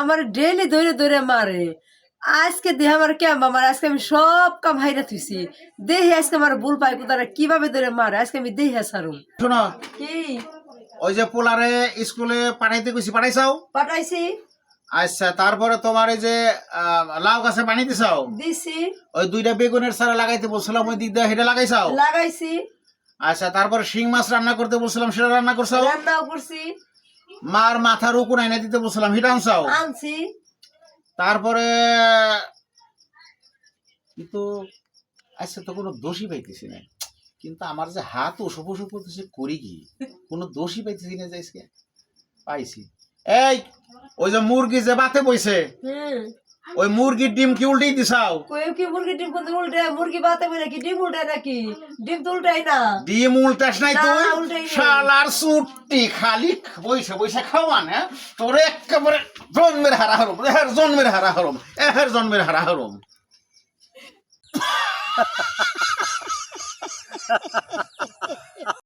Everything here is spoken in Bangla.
আমার ডেলি ধরে ধরে মারে। আজকে দেহ আমার কেমন? আমার আজকে আমি সব কাম হাইরা থুইছি। দেহে আজকে আমার ভুল পাই তারা কীভাবে ধরে মারে? আজকে আমি দেহে সারুম শোনো কি? ওই যে পোলারে স্কুলে পাঠাইতে গেছি পাঠাইছাও? পাঠাইছি। আচ্ছা তারপরে তোমার এই যে লাউ গাছে পানি দিছাও? দিছি। ওই দুইটা বেগুনের সারা লাগাইতে বলছিলাম ওই দিক দিয়ে সেটা লাগাইছাও? লাগাইছি। আচ্ছা তারপরে শিং মাছ রান্না করতে বলছিলাম সেটা রান্না করছাও? রান্নাও করছি। মার মাথার উকুন এনে দিতে বলছিলাম সেটা আনছাও? আনছি। তারপরে কিন্তু আচ্ছা তো কোনো দোষী পাইতেছি না। কিন্তু আমার যে হাত ওসব ওসব করতেছে করি কি? কোনো দোষী পাইতেছি না যাইছে পাইছি। এই ওই যে মুরগি যে বাতে বইছে হুম। ওই মুরগির ডিম কি উল্টেই দিছাও? কই কি মুরগির ডিম কোন উল্টে? মুরগি বাতে বলে কি ডিম উল্টে নাকি? ডিম তো উল্টাই না। ডিম উল্টাস নাই না, তুই? শালার সুট্টি খালি বইসে বইসে খাওয়ান হ্যাঁ? তোর একেবারে জন্মের হারা হরম এহের জন্মের হারা হরম এহের জন্মের হারা হরম।